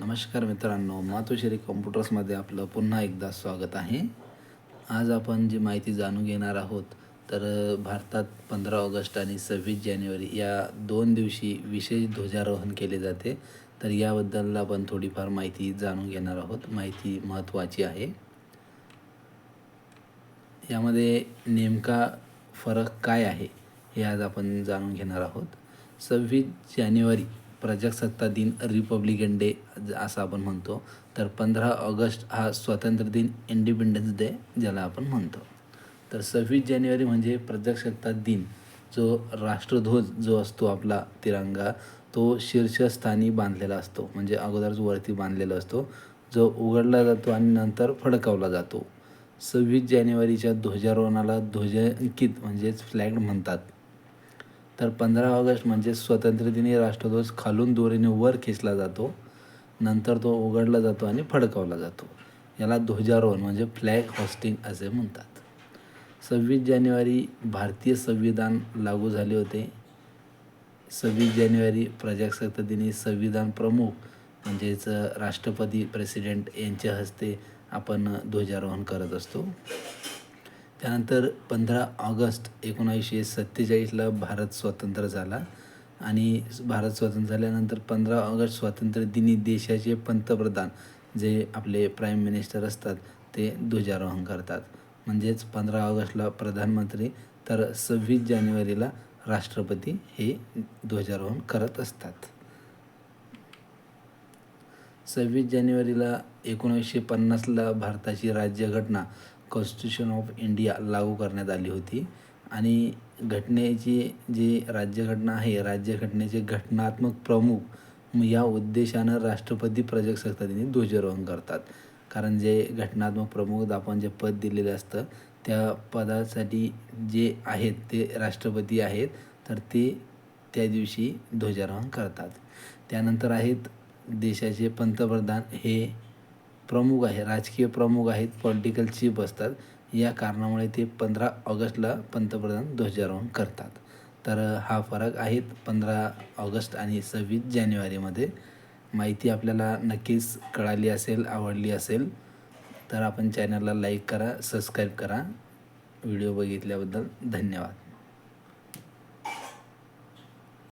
नमस्कार मित्रांनो मातोश्री कॉम्प्युटर्समध्ये आपलं पुन्हा एकदा स्वागत आहे. आज आपण जी माहिती जाणून घेणार आहोत तर भारतात पंधरा ऑगस्ट आणि सव्वीस जानेवारी या दोन दिवशी विशेष ध्वजारोहण केले जाते. तर याबद्दल आपण थोडीफार माहिती जाणून घेणार आहोत. माहिती महत्त्वाची आहे. यामध्ये नेमका फरक काय आहे हे आज आपण जाणून घेणार आहोत. सव्वीस जानेवारी प्रजासत्ता दिन रिपब्लिकन डे असं आपण म्हणतो. तर पंधरा ऑगस्ट हा स्वातंत्र्य दिन इंडिपेंडन्स डे ज्याला आपण म्हणतो. तर सव्वीस जानेवारी म्हणजे प्रजासत्ताक दिन. जो राष्ट्रध्वज जो असतो आपला तिरंगा तो शीर्षस्थानी बांधलेला असतो. म्हणजे अगोदरच वरती बांधलेला असतो. जो उघडला जातो आणि नंतर फडकावला जातो. सव्वीस जानेवारीच्या ध्वजारोहणाला ध्वजांकित म्हणजेच फ्लॅग म्हणतात. तर पंधरा ऑगस्ट म्हणजे स्वातंत्र्यदिनी राष्ट्रध्वज खालून दोरीने वर खेचला जातो. नंतर तो उघडला जातो आणि फडकावला जातो. याला ध्वजारोहण म्हणजे फ्लॅग होस्टिंग असे म्हणतात. सव्वीस जानेवारी भारतीय संविधान लागू झाले होते. सव्वीस जानेवारी प्रजासत्ताक दिनी संविधान प्रमुख म्हणजेच राष्ट्रपती प्रेसिडेंट यांच्या हस्ते आपण ध्वजारोहण करत असतो. त्यानंतर पंधरा ऑगस्ट एकोणावीसशे सत्तेचाळीसला भारत स्वतंत्र झाला. आणि भारत स्वतंत्र झाल्यानंतर पंधरा ऑगस्ट स्वातंत्र्य दिनी देशाचे पंतप्रधान जे आपले प्राईम मिनिस्टर असतात ते ध्वजारोहण करतात. म्हणजेच पंधरा ऑगस्टला प्रधानमंत्री तर सव्वीस जानेवारीला राष्ट्रपती हे ध्वजारोहण करत असतात. सव्वीस जानेवारीला एकोणीसशे पन्नासला भारताची राज्यघटना कॉन्स्टिट्यूशन ऑफ इंडिया लागू करण्यात आली होती. आणि घटनेची जी राज्यघटना आहे राज्यघटनेचे घटनात्मक प्रमुख या उद्देशानं राष्ट्रपती प्रजासत्ताक दिनी ध्वजारोहण करतात. कारण जे घटनात्मक प्रमुख आपण जे पद दिलेलं असतं त्या पदासाठी जे आहेत ते राष्ट्रपती आहेत तर ते त्या दिवशी ध्वजारोहण करतात. त्यानंतर आहेत देशाचे पंतप्रधान. हे प्रमुख आहे राजकीय प्रमुख आहेत पॉलिटिकल चीफ असतात. या कारणामुळे ते पंधरा ऑगस्टला पंतप्रधान ध्वजारोहण करतात. तर हा फरक आहेत पंधरा ऑगस्ट आणि सव्वीस जानेवारीमध्ये. माहिती आपल्याला नक्कीच कळाली असेल आवडली असेल तर आपण चॅनलला लाईक करा सबस्क्राईब करा. व्हिडिओ बघितल्याबद्दल धन्यवाद.